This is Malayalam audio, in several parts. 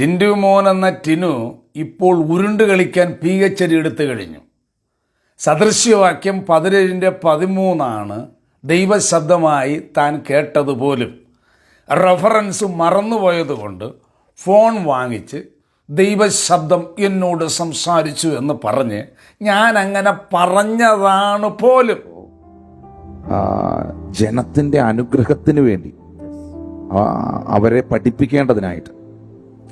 ടിൻഡു മോൻ എന്ന ടിനു ഇപ്പോൾ ഉരുണ്ട് കളിക്കാൻ പി എച്ച് ഡി എടുത്തു കഴിഞ്ഞു. സദൃശ്യവാക്യം പതിനേഴിന്റെ പതിമൂന്നാണ് ദൈവശബ്ദമായി താൻ കേട്ടതുപോലും. റഫറൻസ് മറന്നുപോയതുകൊണ്ട് ഫോൺ വാങ്ങിച്ച് ദൈവശബ്ദം എന്നോട് സംസാരിച്ചു എന്ന് പറഞ്ഞ് ഞാൻ അങ്ങനെ പറഞ്ഞതാണ് പോലും. ജനത്തിന്റെ അനുഗ്രഹത്തിന് വേണ്ടി അവരെ പഠിപ്പിക്കേണ്ടതിനായിട്ട്.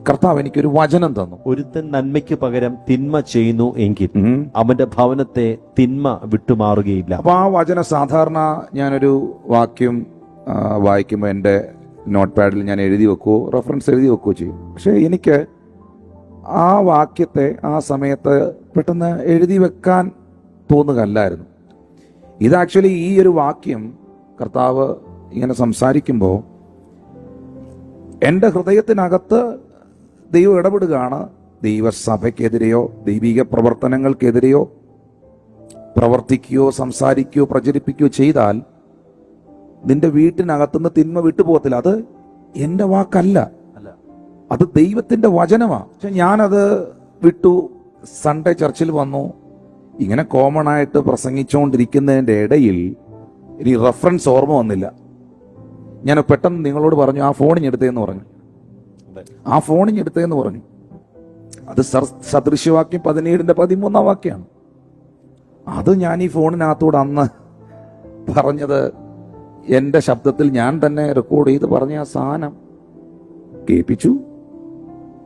കർത്താവ് എനിക്ക് ഒരു വചനം തന്നു. ഒരുത്തൻ നന്മയ്ക്ക് പകരം തിന്മ ചെയ്യുന്നു എങ്കിൽ. അവന്റെ ഭവനത്തെ തിന്മ വിട്ടുമാറുകയില്ല. അപ്പൊ ആ വചനം സാധാരണ ഞാനൊരു വാക്യം വായിക്കുമ്പോൾ എന്റെ നോട്ട് പാഡിൽ ഞാൻ എഴുതി വെക്കുവോ റെഫറൻസ് എഴുതി വെക്കുകയോ ചെയ്യും. പക്ഷേ എനിക്ക് ആ വാക്യത്തെ ആ സമയത്ത് പെട്ടെന്ന് എഴുതി വെക്കാൻ തോന്നുകയല്ലായിരുന്നു. ഇത് ആക്ച്വലി ഈ ഒരു വാക്യം കർത്താവ് ഇങ്ങനെ സംസാരിക്കുമ്പോൾ എന്റെ ഹൃദയത്തിനകത്ത് ദൈവം ഇടപെടുകയാണ്. ദൈവസഭയ്ക്കെതിരെയോ ദൈവിക പ്രവർത്തനങ്ങൾക്കെതിരെയോ പ്രവർത്തിക്കുകയോ സംസാരിക്കുകയോ പ്രചരിപ്പിക്കുകയോ ചെയ്താൽ നിന്റെ വീട്ടിനകത്തുനിന്ന് തിന്മ വിട്ടുപോകത്തില്ല. അത് എന്റെ വാക്കല്ല. അത് ദൈവത്തിന്റെ വചനമാണ് പക്ഷെ ഞാനത് വിട്ടു. സൺഡേ ചർച്ചിൽ വന്നു. ഇങ്ങനെ കോമൺ ആയിട്ട് പ്രസംഗിച്ചുകൊണ്ടിരിക്കുന്നതിന്റെ ഇടയിൽ ഇനി റെഫറൻസ് ഓർമ്മ വന്നില്ല. ഞാൻ പെട്ടെന്ന് നിങ്ങളോട് പറഞ്ഞു ആ ഫോണിഞ്ഞെടുത്തേന്ന് പറഞ്ഞു. ആ ഫോണിഞ്ഞെടുത്തേന്ന് പറഞ്ഞു. അത് സദൃശ്യവാക്യം പതിനേഴിന്റെ പതിമൂന്നാം വാക്യാണ്. അത് ഞാൻ ഈ ഫോണിനകത്തൂടെ അന്ന് പറഞ്ഞത് എന്റെ ശബ്ദത്തിൽ ഞാൻ തന്നെ റെക്കോർഡ് ചെയ്ത് പറഞ്ഞ ആ സാധനം. കേൾപ്പിച്ചു.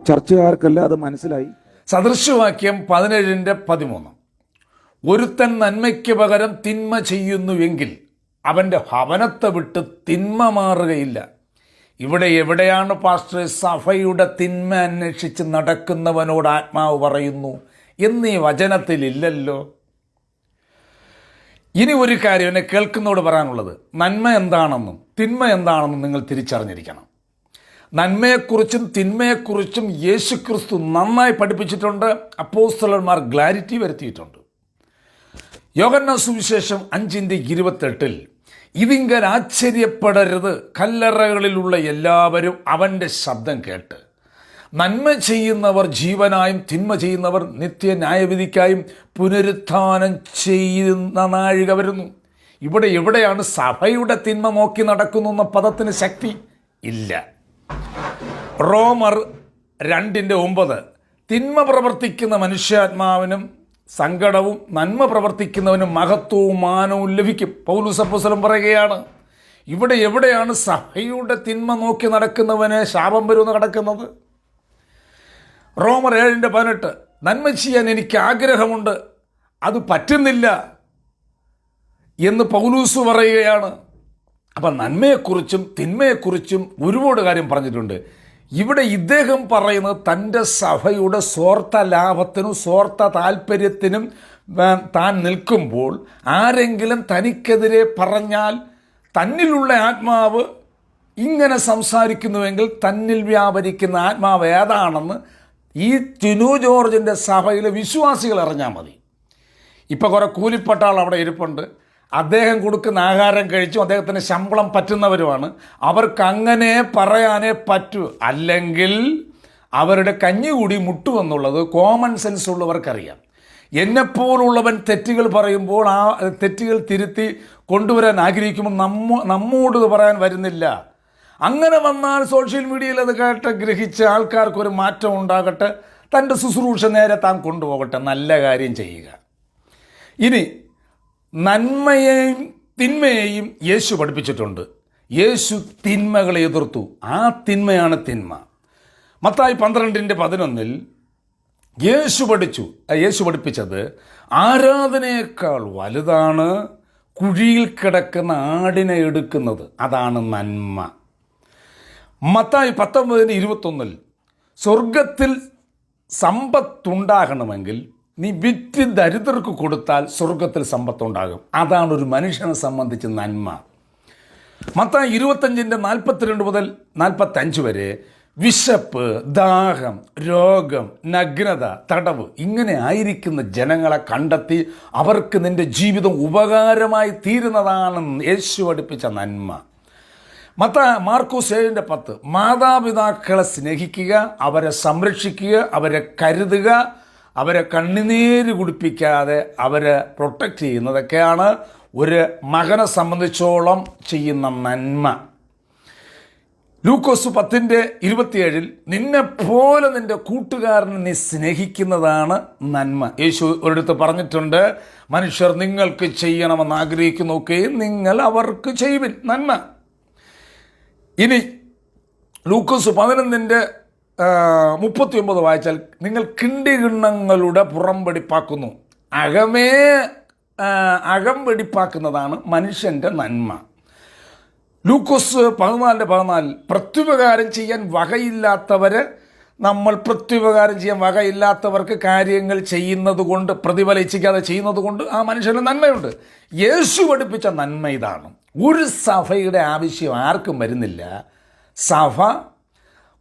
ചർച്ചകാർക്കല്ല അത് മനസ്സിലായി. സദൃശ്യവാക്യം പതിനേഴിന്റെ പതിമൂന്ന്. ഒരുത്തൻ നന്മയ്ക്ക് പകരം തിന്മ ചെയ്യുന്നുവെങ്കിൽ അവന്റെ ഭവനത്തെ വിട്ട് തിന്മ മാറുകയില്ല. ഇവിടെ എവിടെയാണ് പാസ്റ്റർ സഭയുടെ തിന്മ അന്വേഷിച്ച് നടക്കുന്നവനോട് ആത്മാവ് പറയുന്നു? എന്നീ വചനത്തിലില്ലല്ലോ. ഇനി ഒരു കാര്യം എന്നെ കേൾക്കുന്നതോട് പറയാനുള്ളത്. നന്മ എന്താണെന്നും തിന്മ എന്താണെന്നും നിങ്ങൾ തിരിച്ചറിഞ്ഞിരിക്കണം. നന്മയെക്കുറിച്ചും തിന്മയെക്കുറിച്ചും യേശു ക്രിസ്തു നന്നായി പഠിപ്പിച്ചിട്ടുണ്ട് അപ്പോസ്തലന്മാർ ക്ലാരിറ്റി വരുത്തിയിട്ടുണ്ട്. യോഗന്ന സുവിശേഷം അഞ്ചിന്റെ ഇരുപത്തെട്ടിൽ ഇതിങ്കൽ ആശ്ചര്യപ്പെടരുത് കല്ലറകളിലുള്ള എല്ലാവരും അവന്റെ ശബ്ദം കേട്ട്. നന്മ ചെയ്യുന്നവർ ജീവനായും തിന്മ ചെയ്യുന്നവർ നിത്യ ന്യായവിധിക്കായും പുനരുത്ഥാനം ചെയ്യുന്ന നാഴിക വരുന്നു. ഇവിടെ എവിടെയാണ് സഭയുടെ തിന്മ നോക്കി നടക്കുന്നു എന്ന പദത്തിന് ശക്തി? ഇല്ല. റോമർ രണ്ടിന്റെ ഒമ്പത്. തിന്മ പ്രവർത്തിക്കുന്ന മനുഷ്യാത്മാവിനും സങ്കടവും നന്മ പ്രവർത്തിക്കുന്നവനും മഹത്വവും മാനവും ലഭിക്കും. പൗലുസപ്പുസലം പറയുകയാണ് ഇവിടെ എവിടെയാണ് സഭയുടെ തിന്മ നോക്കി നടക്കുന്നവന് ശാപം വരുമെന്ന് നടക്കുന്നത്? റോമർ ഏഴിന്റെ പതിനെട്ട് നന്മ ചെയ്യാൻ എനിക്ക് ആഗ്രഹമുണ്ട് അത് പറ്റുന്നില്ല എന്ന് പൗലൂസ് പറയുകയാണ്. അപ്പം നന്മയെക്കുറിച്ചും തിന്മയെക്കുറിച്ചും ഒരുപാട് കാര്യം പറഞ്ഞിട്ടുണ്ട്. ഇവിടെ ഇദ്ദേഹം പറയുന്നത് തന്റെ സഭയുടെ സ്വാർത്ഥ ലാഭത്തിനും സ്വാർത്ഥ താല്പര്യത്തിനും താൻ നിൽക്കുമ്പോൾ ആരെങ്കിലും തനിക്കെതിരെ പറഞ്ഞാൽ തന്നിലുള്ള ആത്മാവ് ഇങ്ങനെ സംസാരിക്കുന്നുവെങ്കിൽ തന്നിൽ വ്യാപരിക്കുന്ന ആത്മാവ് ഏതാണെന്ന് ഈ ടിനു ജോർജിന്റെ സഭയിലെ വിശ്വാസികൾ അറിഞ്ഞാൽ മതി. ഇപ്പോൾ കുറേ കൂലിപ്പട്ടാൾ അവിടെ ഇരിപ്പുണ്ട്. അദ്ദേഹം കൊടുക്കുന്ന ആഹാരം കഴിച്ചും അദ്ദേഹത്തിന് ശമ്പളം പറ്റുന്നവരുമാണ്. അവർക്ക് അങ്ങനെ പറയാനേ പറ്റൂ. അല്ലെങ്കിൽ അവരുടെ കഞ്ഞി കൂടി മുട്ടുമെന്നുള്ളത് കോമൺ സെൻസ് ഉള്ളവർക്കറിയാം. എന്നെപ്പോലുള്ളവൻ തെറ്റുകൾ പറയുമ്പോൾ ആ തെറ്റുകൾ തിരുത്തി കൊണ്ടുവരാൻ ആഗ്രഹിക്കുമ്പോൾ നമ്മ നമ്മോട് പറയാൻ വരുന്നില്ല. അങ്ങനെ വന്നാൽ സോഷ്യൽ മീഡിയയിൽ അത് കേട്ട് ഗ്രഹിച്ച ആൾക്കാർക്കൊരു മാറ്റം ഉണ്ടാകട്ടെ. തന്റെ ശുശ്രൂഷ നേരെ താൻ കൊണ്ടുപോകട്ടെ. നല്ല കാര്യം ചെയ്യുക. ഇനി നന്മയെയും തിന്മയെയും യേശു പഠിപ്പിച്ചിട്ടുണ്ട്. യേശു തിന്മകളെ എതിർത്തു. ആ തിന്മയാണ് തിന്മ. മത്തായി പന്ത്രണ്ടിന്റെ പതിനൊന്നിൽ യേശു പഠിച്ചു യേശു പഠിപ്പിച്ചത് ആരാധനയേക്കാൾ വലുതാണ് കുഴിയിൽ കിടക്കുന്ന ആടിനെ എടുക്കുന്നത്. അതാണ് നന്മ. മത്തായി പത്തൊമ്പതിന് ഇരുപത്തൊന്നിൽ സ്വർഗത്തിൽ സമ്പത്തുണ്ടാകണമെങ്കിൽ നീ വിറ്റ് ദരിദ്രർക്ക് കൊടുത്താൽ സ്വർഗത്തിൽ സമ്പത്തുണ്ടാകും. അതാണ് ഒരു മനുഷ്യനെ സംബന്ധിച്ച് നന്മ. മത്തായി ഇരുപത്തഞ്ചിന്റെ നാൽപ്പത്തിരണ്ട് മുതൽ നാൽപ്പത്തഞ്ച് വരെ വിശപ്പ് ദാഹം രോഗം നഗ്നത തടവ് ഇങ്ങനെ ആയിരിക്കുന്ന ജനങ്ങളെ കണ്ടെത്തി അവർക്ക് നിന്റെ ജീവിതം ഉപകാരമായി തീരുന്നതാണെന്ന് യേശു പഠിപ്പിച്ച നന്മ. മത്ത മാർക്കോസ് ഏഴിന്റെ പത്ത് മാതാപിതാക്കളെ സ്നേഹിക്കുക അവരെ സംരക്ഷിക്കുക അവരെ കരുതുക അവരെ കണ്ണുനീര് കുടിപ്പിക്കാതെ അവരെ പ്രൊട്ടക്റ്റ് ചെയ്യുന്നതൊക്കെയാണ് ഒരു മകനെ സംബന്ധിച്ചോളം ചെയ്യുന്ന നന്മ. ലൂക്കോസ് പത്തിന്റെ ഇരുപത്തിയേഴിൽ നിന്നെ പോലെ നിന്റെ കൂട്ടുകാരനെ നീ സ്നേഹിക്കുന്നതാണ് നന്മ. യേശു ഒരിടത്ത് പറഞ്ഞിട്ടുണ്ട് മനുഷ്യർ നിങ്ങൾക്ക് ചെയ്യണമെന്ന് ആഗ്രഹിക്കുന്നൊക്കെ നിങ്ങൾ അവർക്ക് ചെയ്യുവിൻ. നന്മ. ഇനി ലൂക്കോസ് പതിനൊന്നിന്റെ മുപ്പത്തി ഒമ്പത് വായിച്ചാൽ നിങ്ങൾ കിണ്ടികിണ്ണങ്ങളുടെ പുറം വെടിപ്പാക്കുന്നു അകമേ അകം വെടിപ്പാക്കുന്നതാണ് മനുഷ്യന്റെ നന്മ. ലൂക്കോസ് പതിനാലിന്റെ പതിനാലിൽ പ്രത്യുപകാരം ചെയ്യാൻ വകയില്ലാത്തവരെ നമ്മൾ പ്രത്യുപകാരം ചെയ്യാൻ വകയില്ലാത്തവർക്ക് കാര്യങ്ങൾ ചെയ്യുന്നത് കൊണ്ട് പ്രതിഫലിച്ചിക്കാതെ ചെയ്യുന്നത് കൊണ്ട് ആ മനുഷ്യന് നന്മയുണ്ട്. യേശു പഠിപ്പിച്ച നന്മ ഇതാണ്. ഒരു സഭയുടെ ആവശ്യം ആർക്കും വരുന്നില്ല. സഭ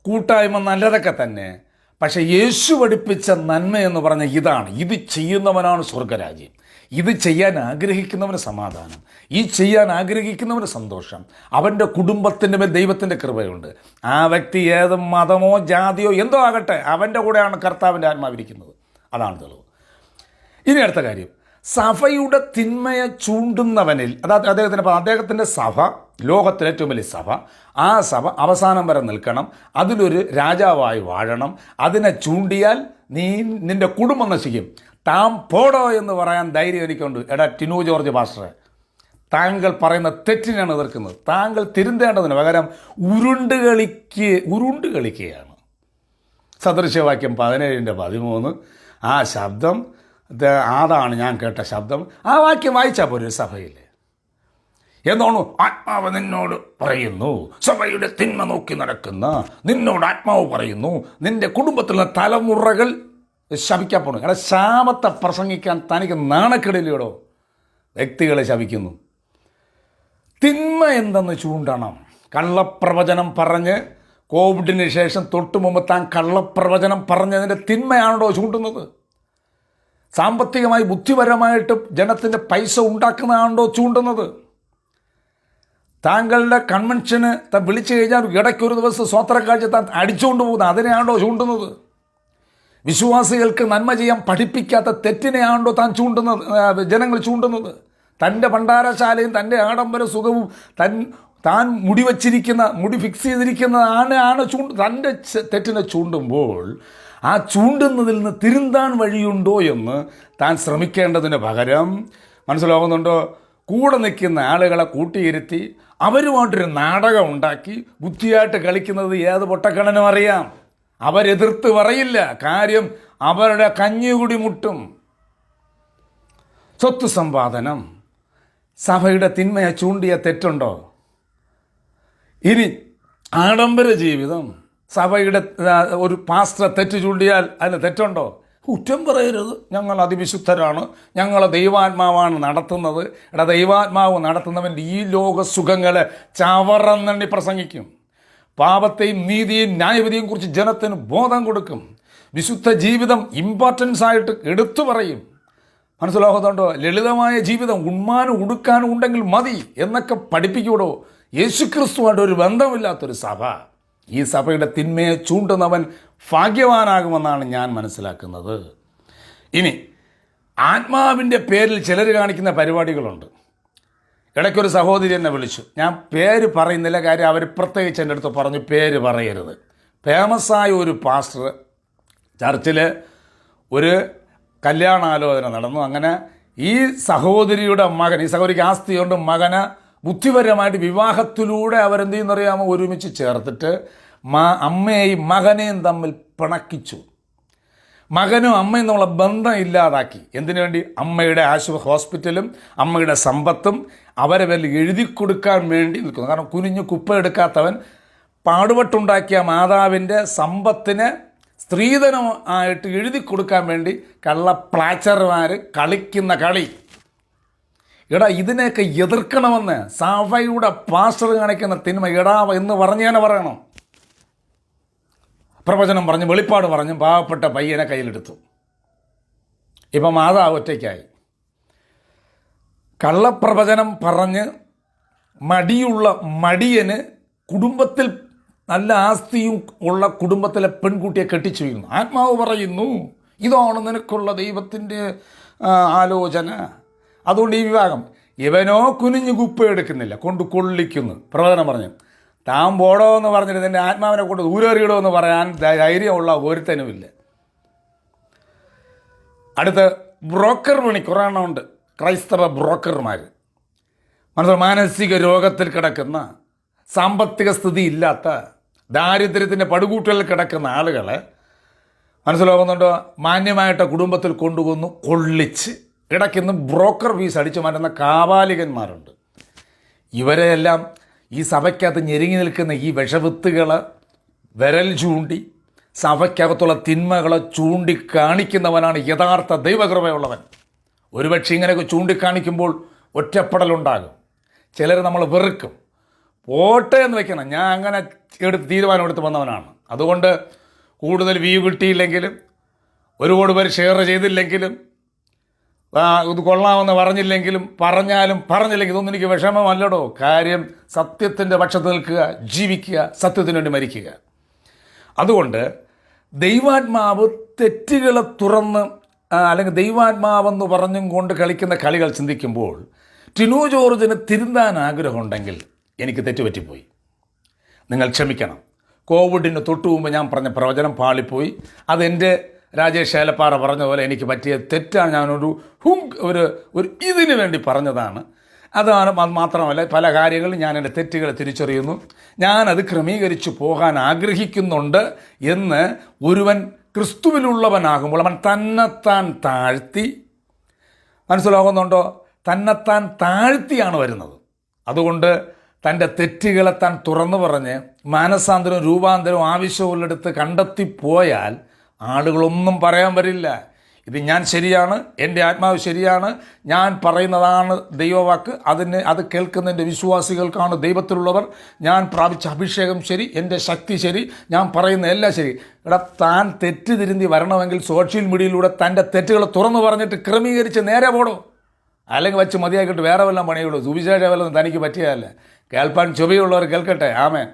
കൂട്ടായ്മ നല്ലതൊക്കെ തന്നെ. പക്ഷേ യേശു പഠിപ്പിച്ച നന്മ എന്ന് പറഞ്ഞ ഇതാണ്. ഇത് ചെയ്യുന്നവനാണ് സ്വർഗരാജ്യം. ഇത് ചെയ്യാൻ ആഗ്രഹിക്കുന്നവന് സമാധാനം. ഈ ചെയ്യാൻ ആഗ്രഹിക്കുന്നവന് സന്തോഷം. അവന്റെ കുടുംബത്തിന്റെ മേൽ ദൈവത്തിന്റെ കൃപയുണ്ട്. ആ വ്യക്തി ഏത് മതമോ ജാതിയോ എന്തോ ആകട്ടെ അവന്റെ കൂടെയാണ് കർത്താവിന്റെ ആത്മാവിരിക്കുന്നത്. അതാണ് തെളിവ്. ഇനി അടുത്ത കാര്യം. സഭയുടെ തിന്മയെ ചൂണ്ടുന്നവനിൽ അതായത് അദ്ദേഹത്തിന്റെ അദ്ദേഹത്തിന്റെ സഭ ലോകത്തിലെ ഏറ്റവും വലിയ സഭ ആ സഭ അവസാനം വരെ നിൽക്കണം. അതിലൊരു രാജാവായി വാഴണം. അതിനെ ചൂണ്ടിയാൽ നീ നിന്റെ കുടുംബം നശിക്കും. താൻ പോടോ എന്ന് പറയാൻ ധൈര്യം എനിക്കുണ്ട്. എടാ ടിനു ജോർജ് പാസ്റ്ററെ താങ്കൾ പറയുന്ന തെറ്റിനാണ് എതിർക്കുന്നത്. താങ്കൾ തിരുന്തേണ്ടതിന് പകരം ഉരുണ്ട് കളിക്ക് ഉരുണ്ട് കളിക്കുകയാണ്. സദൃശവാക്യം പതിനേഴിന്റെ പതിമൂന്ന്. ആ ശബ്ദം അതാണ് ഞാൻ കേട്ട ശബ്ദം? ആ വാക്യം വായിച്ചാൽ പോലും സഭയിൽ എന്നോണു ആത്മാവ് നിന്നോട് പറയുന്നു സഭയുടെ തിന്മ നോക്കി നടക്കുന്ന നിന്നോട് ആത്മാവ് പറയുന്നു നിന്റെ കുടുംബത്തിലെ തലമുറകൾ ശപിക്കാൻ പോകണം കാരണം ശാപത്തെ പ്രസംഗിക്കാൻ തനിക്ക് നാണക്കെടലിയോടോ വ്യക്തികളെ ശപിക്കുന്നു. തിന്മ എന്തെന്ന് ചൂണ്ടണം. കള്ളപ്രവചനം പറഞ്ഞ് കോവിഡിന് ശേഷം തൊട്ടു മുമ്പ് താൻ കള്ളപ്രവചനം പറഞ്ഞതിന്റെ തിന്മയാണോ ചൂണ്ടുന്നത്? സാമ്പത്തികമായി ബുദ്ധിപരമായിട്ട് ജനത്തിന്റെ പൈസ ഉണ്ടാക്കുന്നതാണോ ചൂണ്ടുന്നത്? താങ്കളുടെ കൺവെൻഷന് താൻ വിളിച്ചു കഴിഞ്ഞാൽ ഇടയ്ക്കൊരു ദിവസം സ്വാത്രക്കാഴ്ച താൻ അടിച്ചുകൊണ്ട് പോകുന്നത് അതിനെയാണോ ചൂണ്ടുന്നത്? വിശ്വാസികൾക്ക് നന്മ ചെയ്യാൻ പഠിപ്പിക്കാത്ത തെറ്റിനെയാണോ താൻ ചൂണ്ടുന്നത് ജനങ്ങൾ ചൂണ്ടുന്നത്? തന്റെ ഭണ്ഡാരശാലയും തന്റെ ആഡംബര സുഖവും തൻ താൻ മുടി വച്ചിരിക്കുന്ന മുടി ഫിക്സ് ചെയ്തിരിക്കുന്ന ആണ് ചൂണ്ട് തന്റെ തെറ്റിനെ ചൂണ്ടുമ്പോൾ ആ ചൂണ്ടുന്നതിൽ നിന്ന് തിരുന്താൻ വഴിയുണ്ടോ എന്ന് താൻ ശ്രമിക്കേണ്ടതിന് പകരം മനസ്സിലാവുന്നുണ്ടോ? കൂടെ നിൽക്കുന്ന ആളുകളെ കൂട്ടിയിരുത്തി അവരുമായിട്ടൊരു നാടകം ഉണ്ടാക്കി ബുദ്ധിയായിട്ട് കളിക്കുന്നത് ഏത് പൊട്ടക്കണനും അറിയാം. അവരെതിർത്ത് പറയില്ല. കാര്യം അവരുടെ കഞ്ഞികുടി മുട്ടും. സ്വത്ത് സമ്പാദനം. സഭയുടെ തിന്മയെ ചൂണ്ടിയ തെറ്റുണ്ടോ? ഇനി ആഡംബര ജീവിതം. സഭയുടെ ഒരു പാസ്റ്റർ തെറ്റ് ചൂണ്ടിയാൽ അതിന് തെറ്റുണ്ടോ? കുറ്റം പറയരുത്. ഞങ്ങൾ അതിവിശുദ്ധരാണ്. ഞങ്ങൾ ദൈവാത്മാവാണ് നടത്തുന്നത്. എടാ ദൈവാത്മാവ് നടത്തുന്നവന്റെ ഈ ലോക സുഖങ്ങളെ ചവറന്നെണ്ണി പ്രസംഗിക്കും. പാപത്തെയും നീതിയും ന്യായവിധിയെയും കുറിച്ച് ജനത്തിന് ബോധം കൊടുക്കും. വിശുദ്ധ ജീവിതം ഇമ്പോർട്ടൻസ് ആയിട്ട് എടുത്തു പറയും. മനസ്സിലാകുന്നുണ്ടോ ലളിതമായ ജീവിതം ഉണ്മാനും ഉടുക്കാനും ഉണ്ടെങ്കിൽ മതി എന്നൊക്കെ പഠിപ്പിക്കൂടോ? യേശുക്രിസ്തുവായിട്ട് ഒരു ബന്ധമില്ലാത്തൊരു സഭ. ഈ സഭയുടെ തിന്മയെ ചൂണ്ടുന്നവൻ ഭാഗ്യവാനാകുമെന്നാണ് ഞാൻ മനസ്സിലാക്കുന്നത്. ഇനി ആത്മാവിന്റെ പേരിൽ ചിലർ കാണിക്കുന്ന പരിപാടികളുണ്ട്. ഇടയ്ക്കൊരു സഹോദരി എന്നെ വിളിച്ചു. ഞാൻ പേര് പറയുന്നില്ല കാര്യം അവർ പ്രത്യേകിച്ച് എന്റെ അടുത്ത് പറഞ്ഞു പേര് പറയരുത്. ഫേമസായ ഒരു പാസ്റ്റർ ചർച്ചിൽ ഒരു കല്യാണാലോചന നടന്നു. അങ്ങനെ ഈ സഹോദരിയുടെ മകൻ ഈ സഹോദരിക്ക് ആസ്തിയുണ്ട് മകന് ബുദ്ധിപരമായിട്ട് വിവാഹത്തിലൂടെ അവരെന്ത് ചെയ്യുന്നറിയാമോ ഒരുമിച്ച് ചേർത്തിട്ട് മാ അമ്മയെയും മകനെയും തമ്മിൽ പിണക്കിച്ചു. മകനും അമ്മയും തമ്മിലുള്ള ബന്ധം ഇല്ലാതാക്കി. എന്തിനു വേണ്ടി? അമ്മയുടെ ആശുപ ഹോസ്പിറ്റലും അമ്മയുടെ സമ്പത്തും അവരെ പേരിൽ എഴുതി കൊടുക്കാൻ വേണ്ടി നിൽക്കുന്നു. കാരണം കുനിഞ്ഞു കുപ്പ എടുക്കാത്തവൻ പാടുപെട്ടുണ്ടാക്കിയ മാതാവിന്റെ സമ്പത്തിന് സ്ത്രീധനം ആയിട്ട് എഴുതി കൊടുക്കാൻ വേണ്ടി കള്ള പ്ലാച്ചർമാർ കളിക്കുന്ന കളി. എടാ ഇതിനെയൊക്കെ എതിർക്കണമെന്ന് സഭയുടെ പാസ്റ്റർ കാണിക്കുന്ന തിന്മ എടാ എന്ന് പറഞ്ഞേനെ പറയണം. പ്രവചനം പറഞ്ഞു വെളിപ്പാട് പറഞ്ഞു പാവപ്പെട്ട പയ്യനെ കയ്യിലെടുത്തു. ഇപ്പം മാതാവ് ഒറ്റയ്ക്കായി. കള്ളപ്രവചനം പറഞ്ഞ് മടിയുള്ള മടിയന് കുടുംബത്തിൽ നല്ല ആസ്തിയും ഉള്ള കുടുംബത്തിലെ പെൺകുട്ടിയെ കെട്ടിച്ചു വീഴുന്നു. ആത്മാവ് പറയുന്നു ഇതാണ് നിനക്കുള്ള ദൈവത്തിന്റെ ആലോചന. അതുകൊണ്ട് ഈ വിവാഹം ഇവനോ കുനിഞ്ഞു കുപ്പ എടുക്കുന്നില്ല. കൊണ്ട് കൊള്ളിക്കുന്നു. പ്രവചനം പറഞ്ഞു. താൻ പോടോ എന്ന് പറഞ്ഞിട്ട് എന്റെ ആത്മാവിനെ കൊണ്ട് ദൂരേറിയിടോ എന്ന് പറയാൻ ധൈര്യമുള്ള ഒരുത്തനുമില്ല. അടുത്ത ബ്രോക്കർ പണി. കുറേ ക്രൈസ്തവ ബ്രോക്കർമാർ മനസ്സിലായി? മാനസിക രോഗത്തിൽ കിടക്കുന്ന സാമ്പത്തിക സ്ഥിതി ഇല്ലാത്ത ദാരിദ്ര്യത്തിന്റെ പടുകൂട്ടലിൽ കിടക്കുന്ന ആളുകളെ മനസ്സിലാകുന്നുണ്ടോ മാന്യമായിട്ട് കുടുംബത്തിൽ കൊണ്ടുവന്നു കൊള്ളിച്ച് ഇടയ്ക്കുന്ന് ബ്രോക്കർ ഫീസ് അടിച്ചു മാറ്റുന്ന കാവാലികന്മാരുണ്ട്. ഇവരെയെല്ലാം ഈ സഭയ്ക്കകത്ത് ഞെരുങ്ങി നിൽക്കുന്ന ഈ വിഷവിത്തുകൾ വിരൽ ചൂണ്ടി സഭയ്ക്കകത്തുള്ള തിന്മകളെ ചൂണ്ടിക്കാണിക്കുന്നവനാണ് യഥാർത്ഥ ദൈവകൃപയുള്ളവൻ. ഒരുപക്ഷെ ഇങ്ങനെയൊക്കെ ചൂണ്ടിക്കാണിക്കുമ്പോൾ ഒറ്റപ്പെടലുണ്ടാകും. ചിലർ നമ്മൾ വെറുക്കും. പോട്ടെ എന്ന് വെക്കണം. ഞാൻ അങ്ങനെ എടുത്ത് തീരുമാനം എടുത്ത് വന്നവനാണ്. അതുകൊണ്ട് കൂടുതൽ വ്യൂ കിട്ടിയില്ലെങ്കിലും ഒരുപാട് പേര് ഷെയർ ചെയ്തില്ലെങ്കിലും ഇത് കൊള്ളാമെന്ന് പറഞ്ഞില്ലെങ്കിലും പറഞ്ഞാലും പറഞ്ഞില്ലെങ്കിൽ ഇതൊന്നും എനിക്ക് വിഷമമല്ലടോ. കാര്യം സത്യത്തിന്റെ പക്ഷത്ത് നിൽക്കുക ജീവിക്കുക സത്യത്തിന് വേണ്ടി മരിക്കുക. അതുകൊണ്ട് ദൈവാത്മാവ് തെറ്റുകളെ തുറന്ന് അല്ലെങ്കിൽ ദൈവാത്മാവെന്ന് പറഞ്ഞും കൊണ്ട് കളിക്കുന്ന കളികൾ ചിന്തിക്കുമ്പോൾ ടിനു ജോർജിന് തിരുന്താൻ ആഗ്രഹമുണ്ടെങ്കിൽ എനിക്ക് തെറ്റുപറ്റിപ്പോയി. നിങ്ങൾ ക്ഷമിക്കണം. കോവിഡിന് തൊട്ടു മുമ്പ് ഞാൻ പറഞ്ഞ പ്രവചനം പാളിപ്പോയി. അതെന്റെ രാജേഷ് ശേലപ്പാറ പറഞ്ഞ പോലെ എനിക്ക് പറ്റിയ തെറ്റാണ് ഞാനൊരു ഹും ഒരു ഒരു ഇതിനു വേണ്ടി പറഞ്ഞതാണ്. അതാണ് അത് മാത്രമല്ല പല കാര്യങ്ങളും ഞാൻ എന്റെ തെറ്റുകൾ തിരിച്ചറിയുന്നു. ഞാനത് ക്രമീകരിച്ചു പോകാൻ ആഗ്രഹിക്കുന്നുണ്ട് എന്ന് ഒരുവൻ ക്രിസ്തുവിലുള്ളവനാകുമ്പോൾ അവൻ തന്നെത്താൻ താഴ്ത്തി മനസ്സിലാകുന്നുണ്ടോ? തന്നെത്താൻ താഴ്ത്തിയാണ് വരുന്നത്. അതുകൊണ്ട് തന്റെ തെറ്റുകളെ താൻ തുറന്നു പറഞ്ഞ് മാനസാന്തരവും രൂപാന്തരവും ആവശ്യമുള്ളിടത്ത് കണ്ടെത്തിപ്പോയാൽ ആളുകളൊന്നും പറയാൻ വരില്ല. ഇത് ഞാൻ ശരിയാണ് എന്റെ ആത്മാവ് ശരിയാണ് ഞാൻ പറയുന്നതാണ് ദൈവവാക്ക് അതിന് അത് കേൾക്കുന്നതിന്റെ വിശ്വാസികൾക്കാണ് ദൈവത്തിലുള്ളവർ. ഞാൻ പ്രാപിച്ച അഭിഷേകം ശരി എന്റെ ശക്തി ശരി ഞാൻ പറയുന്ന എല്ലാം ശരി. ഇവിടെ താൻ തെറ്റ് തിരുന്തി വരണമെങ്കിൽ സോഷ്യൽ മീഡിയയിലൂടെ തന്റെ തെറ്റുകൾ തുറന്നു പറഞ്ഞിട്ട് ക്രമീകരിച്ച് നേരെ പോടോ. അല്ലെങ്കിൽ വെച്ച് മതിയാക്കിയിട്ട് വേറെ വല്ലതും പണിയുള്ളൂ. സുവിശേഷ വല്ലതും തനിക്ക് പറ്റിയതല്ല? കേൾപ്പാൻ ചുവയുള്ളവർ കേൾക്കട്ടെ. ആമേ